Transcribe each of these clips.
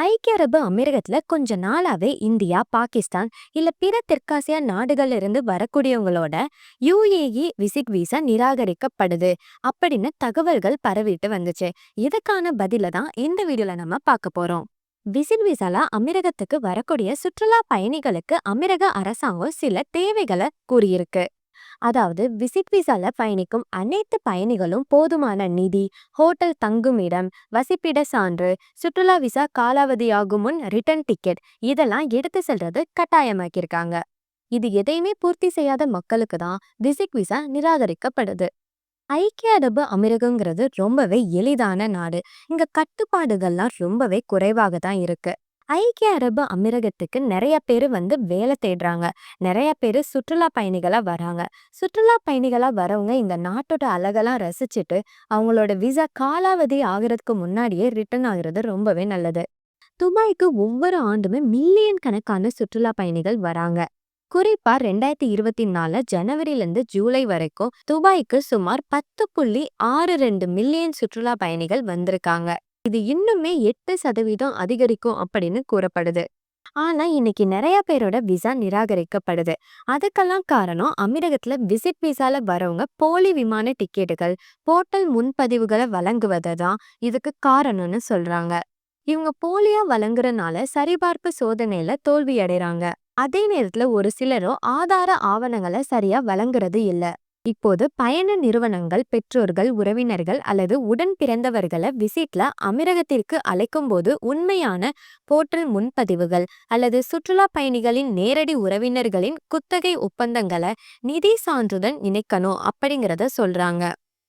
ஐக்கிய அரபு அமீரகத்துல கொஞ்ச நாளாவே இந்தியா பாகிஸ்தான் இல்ல பிற தெற்காசியா நாடுகள்ல இருந்து வரக்கூடியவங்களோட யுஏஇ விசிட் விசா நிராகரிக்கப்படுது அப்படின்னு தகவல்கள் பரவிட்டு வந்துச்சு. இதுக்கான பதில தான் இந்த வீடியோல நம்ம பார்க்க போறோம். விசிட் விசால அமீரகத்துக்கு வரக்கூடிய சுற்றுலா பயணிகளுக்கு அமீரக அரசாங்கம் சில தேவைகளை கூறியிருக்கு. அதாவது விசிட் விசால பயணிக்கும் அனைத்து பயணிகளும் போதுமான நிதி ஹோட்டல் தங்குமிடம் வசிப்பிட சான்று சுற்றுலா விசா காலாவதியாகும் முன் ரிட்டர்ன் டிக்கெட் இதெல்லாம் எடுத்து செல்றது கட்டாயமாக்கியிருக்காங்க. இது எதையுமே பூர்த்தி செய்யாத மக்களுக்கு தான் விசிட் விசா நிராகரிக்கப்படுது. ஐக்கிய அரபு அமீரகங்கிறது ரொம்பவே எளிதான நாடு. இங்க கட்டுப்பாடுகள்லாம் ரொம்பவே குறைவாக தான் இருக்கு. ஐக்கிய அரபு அமீரகத்துக்கு நிறைய பேர் வந்து வேலை தேடுறாங்க. நிறைய பேர் சுற்றுலா பயணிகளா வராங்க. சுற்றுலா பயணிகளா வரவங்க இந்த நாட்டோட அழகெல்லாம் ரசிச்சுட்டு அவங்களோட விசா காலாவதி ஆகிறதுக்கு முன்னாடியே ரிட்டர்ன் ஆகுறது ரொம்பவே நல்லது. துபாய்க்கு ஒவ்வொரு ஆண்டுமே மில்லியன் கணக்கான சுற்றுலா பயணிகள் வராங்க. குறிப்பா ரெண்டாயிரத்தி இருபத்தி நாலு ஜனவரியிலிருந்து ஜூலை வரைக்கும் துபாய்க்கு சுமார் பத்து புள்ளி ஆறு ரெண்டு மில்லியன் சுற்றுலா பயணிகள் வந்திருக்காங்க. இது இன்னுமே எட்டு சதவீதம் அதிகரிக்கும் அப்படின்னு கூறப்படுது. ஆனா இன்னைக்கு நிறைய பேரோட விசா நிராகரிக்கப்படுது. அதுக்கெல்லாம் காரணம் அமீரகத்துல விசிட் விசால வரவங்க போலி விமான டிக்கெட்டுகள் போர்ட்டல் முன்பதிவுகளை வழங்குவதை தான் இதுக்கு காரணம்னு சொல்றாங்க. இவங்க போலியா வழங்குறனால சரிபார்ப்பு சோதனையில தோல்வி அடைறாங்க அதே நேரத்துல ஒரு சிலரோ ஆதார ஆவணங்களை சரியா வழங்குறது இல்ல. இப்போது பயண நிறுவனங்கள் பெற்றோர்கள் உறவினர்கள் அல்லது உடன் பிறந்தவர்களை விசிட்ல அமீரகத்திற்கு அழைக்கும் போது உண்மையான போர்ட்டல் முன்பதிவுகள் அல்லது சுற்றுலா பயணிகளின் நேரடி உறவினர்களின் குத்தகை ஒப்பந்தங்களை நிதி சான்றுடன் இணைக்கணும் அப்படிங்கிறத சொல்றாங்க.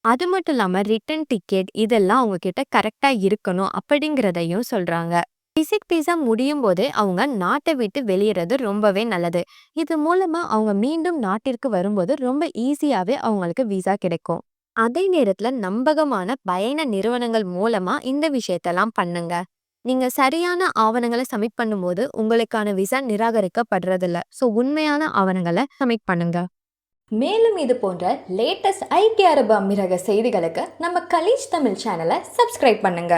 அது மட்டும் இல்லாம ரிட்டர்ன் டிக்கெட் இதெல்லாம் அவங்க கிட்ட கரெக்டா இருக்கணும் அப்படிங்கிறதையும் சொல்றாங்க. பிசிக் பீஸா முடியும் போது அவங்க நாட்டை விட்டு வெளியேறது ரொம்பவே நல்லது. இது மூலமா அவங்க மீண்டும் நாட்டிற்கு வரும்போது ரொம்ப ஈஸியாவே அவங்களுக்கு விசா கிடைக்கும். அதே நேரத்துல நம்பகமான பயண நிறுவனங்கள் மூலமா இந்த விஷயத்தெல்லாம் பண்ணுங்க. நீங்க சரியான ஆவணங்களை சப்மிட் பண்ணும்போது உங்களுக்கான விசா நிராகரிக்கப்படுறதில்ல. ஸோ உண்மையான ஆவணங்களை சப்மிட் பண்ணுங்க. மேலும் இது போன்ற லேட்டஸ்ட் ஐக்கிய அரபு அமீரக செய்திகளுக்கு நம்ம கலீஜ் தமிழ் சேனலை சப்ஸ்கிரைப் பண்ணுங்க.